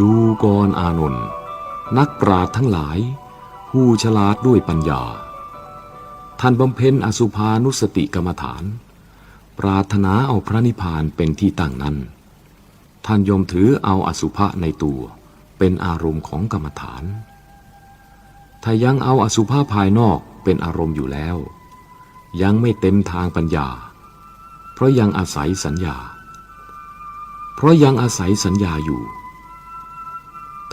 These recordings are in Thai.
ดูกรอานนท์นักปราดทั้งหลาย ผู้ฉลาดด้วยปัญญา ท่านบำเพ็ญอสุภานุสติกรรมฐาน ปรารถนาเอาพระนิพพานเป็นที่ตั้งนั้น ท่านยมถือเอาอสุภะในตัวเป็นอารมณ์ของกรรมฐาน ถ้ายังเอาอสุภะภายนอกเป็นอารมณ์อยู่แล้ว ยังไม่เต็มทางปัญญา เพราะยังอาศัยสัญญา เพราะยังอาศัยสัญญาอยู่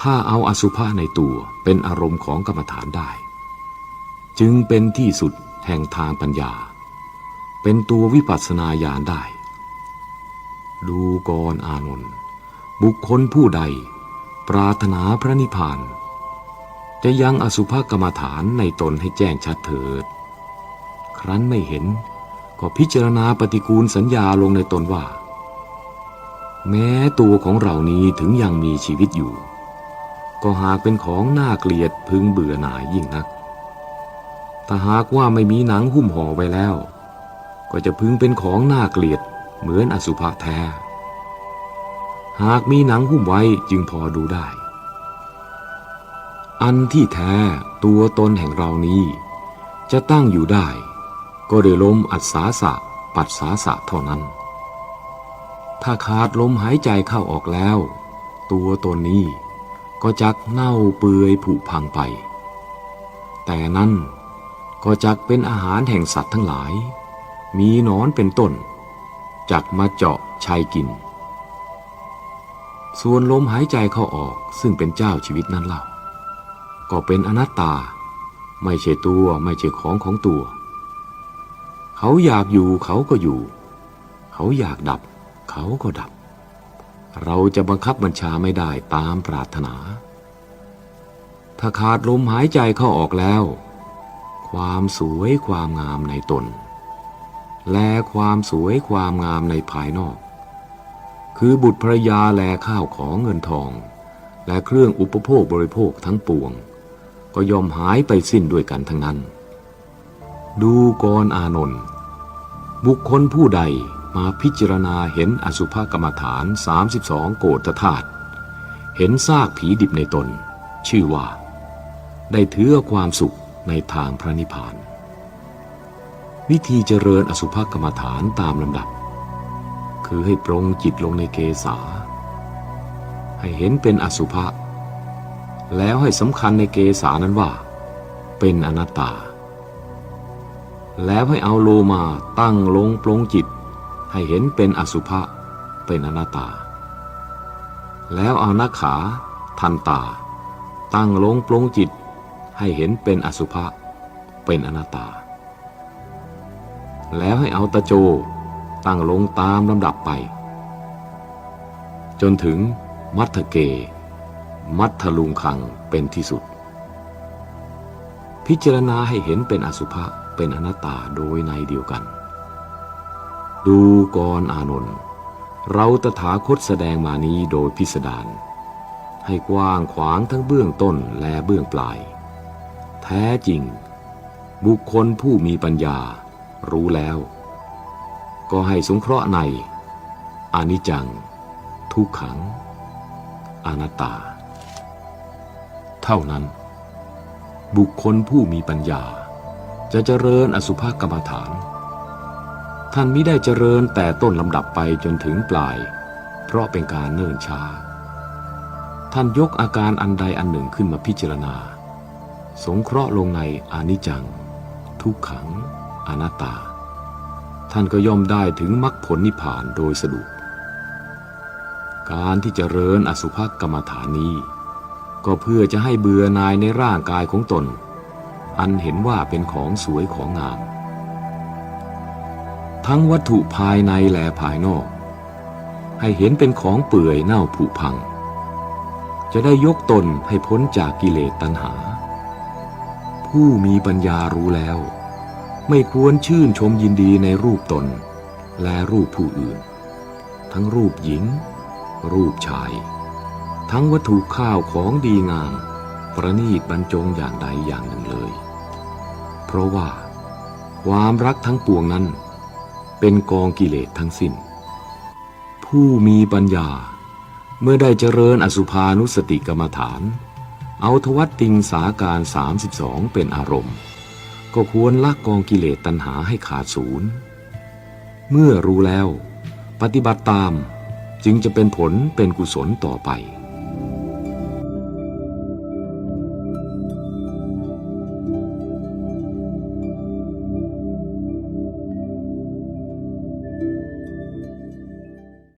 ถ้าเอาอสุภะในตัวเป็นอารมณ์ของกรรมฐานได้ จึงเป็นที่สุดแห่งทางปัญญา เป็นตัววิปัสสนาญาณได้ ดูกรอานนท์บุคคลผู้ใด ปรารถนาพระนิพพาน จะยังอสุภกรรมฐานในตนให้แจ้งชัดเถิด ครั้นไม่เห็นก็พิจารณาปฏิกูลสัญญาลงในตนว่า แม้ตัวของเรานี้ถึงยังมีชีวิตอยู่ ก็หากเป็นของน่าเกลียดพึงเบื่อหน่ายยิ่งนัก ถ้าหากว่าไม่มีหนังหุ้มห่อไว้แล้ว ก็จะพึงเป็นของน่าเกลียดเหมือนอสุภะแท้ หากมีหนังหุ้มไว้จึงพอดูได้ อันที่แท้ตัวตนแห่งเรานี้ จะตั้งอยู่ได้ ก็โดยลมอัศสาสะปัสสาสะเท่านั้น ถ้าขาดลมหายใจเข้าออกแล้ว ตัวตนนี้ ก็จักเน่าเปื่อยผุพังไป แต่นั้นก็จักเป็นอาหารแห่งสัตว์ทั้งหลาย มีนอนเป็นต้น จักมาเจาะชัยกิน ส่วนลมหายใจเข้าออกซึ่งเป็นเจ้าชีวิตนั้นเล่า ก็เป็นอนัตตา ไม่ใช่ตัวไม่ใช่ของของตัว เขาอยากอยู่เขาก็อยู่ เขาอยากดับ เขาก็ดับ เราจะบังคับบัญชาไม่ได้ตามปรารถนา ถ้าขาดลมหายใจเข้าออกแล้ว ความสวยความงามในตน และความสวยความงามในภายนอก คือบุตรภรยาแลข้าวของเงินทอง และเครื่องอุปโภคบริโภคทั้งปวง ก็ยอมหายไปสิ้นด้วยกันทั้งนั้น ดูกรอานนท์บุคคลผู้ใด มาพิจารณาเห็นอสุภกรรมฐาน 32 โกฏธาตุเห็นซากผีดิบในตน ชื่อว่า ได้เถือความสุขในทางพระนิพพาน วิธีเจริญอสุภกรรมฐานตามลำดับ คือให้ปรงจิตลงในเกษา ให้เห็นเป็นอสุภะแล้วให้สำคัญในเกษานั้นว่า เป็นอนัตตา แล้วให้เอาโลมาตั้งลงปรงจิต ให้เห็นเป็นอสุภะเป็นอนัตตา แล้วเอานาขา ทันตา ตั้งลงปรงจิต ให้เห็นเป็นอสุภะเป็นอนัตตา แล้วให้เอาตะโจ ตั้งลงตามลำดับไป จนถึงมัทธเก มัทธลุงคังเป็นที่สุด พิจารณาให้เห็นเป็นอสุภะเป็นอนัตตาโดยในเดียวกัน ดูกรอานนท์เราตถาคตแสดงมานี้โดยพิสดารให้กว้างขวางทั้งเบื้องต้นและเบื้องปลาย แท้จริง บุคคลผู้มีปัญญา รู้แล้ว ก็ให้สงเคราะห์ในอนิจจัง ทุกขัง อนัตตา เท่านั้น บุคคลผู้มีปัญญา จะเจริญอสุภกรรมฐาน ท่านมิได้เจริญแต่ต้นลำดับไปจนถึงปลาย เพราะเป็นการเนิ่นช้า ท่านยกอาการอันใดอันหนึ่งขึ้นมาพิจารณา สงเคราะห์ลงในอนิจจัง ทุกขัง อนัตตา ท่านก็ย่อมได้ถึงมรรคผลนิพพานโดยสะดวกการที่จเจริญอสุภกรรมฐานนี้ ก็เพื่อจะให้เบื่อนายในร่างกายของตน อันเห็นว่าเป็นของสวยของงาม ทั้งวัตถุภายในและภายนอก ให้เห็นเป็นของเปื่อยเน่าผุพัง จะได้ยกตนให้พ้นจากกิเลสตัณหา ผู้มีปัญญารู้แล้ว ไม่ควรชื่นชมยินดีในรูปตน และรูปผู้อื่น ทั้งรูปหญิง รูปชาย ทั้งวัตถุข้าวของดีงาม ประณีตบรรจงอย่างใดอย่างหนึ่งเลย เพราะว่า ความรักทั้งปวงนั้น เป็นกองกิเลสทั้งสิ้น ผู้มีปัญญาเมื่อได้เจริญอสุภานุสติกรรมฐาน เอาทวัตติงสาการ 32 เป็นอารมณ์ ก็ควรละกองกิเลสตัณหาให้ขาดศูนย์ เมื่อรู้แล้ว ปฏิบัติตามจึงจะเป็นผลเป็นกุศลต่อไป